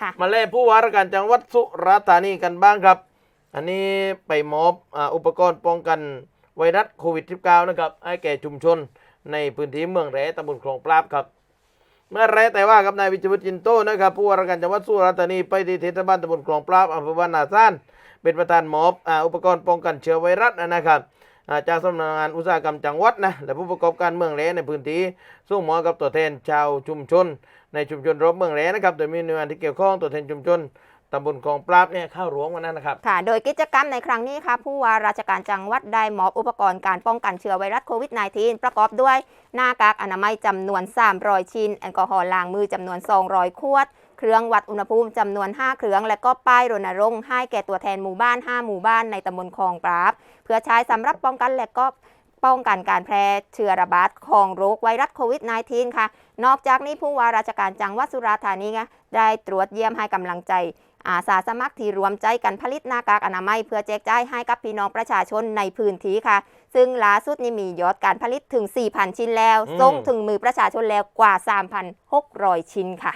ค่ะ มาเล่ผู้ว่าราชการจังหวัดสุราษฎร์ธานีกันบ้างครับ อันนี้ไปมอบอุปกรณ์ป้องกันไวรัสโควิด -19 นะครับให้แก่ชุมชนในพื้นที่เมืองแร่ตำบลคลองปราบครับ เมื่อแร่แต่ว่าครับนายวิจวุฒิจินโตนะครับผู้ว่าราชการจังหวัดสุราษฎร์ธานีไปที่เทศบาลตำบลคลองปราบอำเภอบ้านนาซ่านเป็นประธานมอบอุปกรณ์ป้องกันเชื้อไวรัสนะครับ จากสำนักงานอุตสาหกรรมจังหวัดนะและผู้ประกอบการเมืองแร่ในพื้นที่ส่งหมอบกับตัวแทนชาวชุมชน ในชุมชนรอบเมืองแร่นะครับโดยมีหน่วยงานที่เกี่ยวข้องตัวแทนชุมชนตำบลคลองปราบเนี่ยเข้าร่วมกันนะครับค่ะโดยกิจกรรมในครั้งนี้ค่ะผู้ว่าราชการจังหวัดได้มอบอุปกรณ์การป้องกันเชื้อไวรัสโควิด -19 ประกอบด้วยหน้ากากอนามัยจำนวน300ชิ้น แอลกอฮอล์ล้างมือจำนวน 200 ขวด เครื่องวัดอุณหภูมิจำนวน 5 เครื่อง และก็ป้ายรณรงค์ให้แก่ตัวแทนหมู่บ้าน 5 หมู่บ้านในตำบลคลองปราบ เพื่อใช้สำหรับป้องกันและก็ป้องกันการแพร่เชื้อระบาดของโรคไวรัสโควิด -19 ค่ะ นอกจากนี้ผู้ว่าราชการจังหวัดสุราษฎร์ธานีค่ะได้ตรวจเยี่ยมให้กำลังใจ อาสาสมัครที่รวมใจกันผลิตหน้ากากอนามัย เพื่อแจกจ่ายให้กับพี่น้องประชาชนในพื้นที่ค่ะ ซึ่งล่าสุดนี้มียอดการผลิตถึง 4,000 ชิ้นแล้วอืมส่งถึงมือประชาชนแล้วกว่า 3,600 ชิ้นค่ะ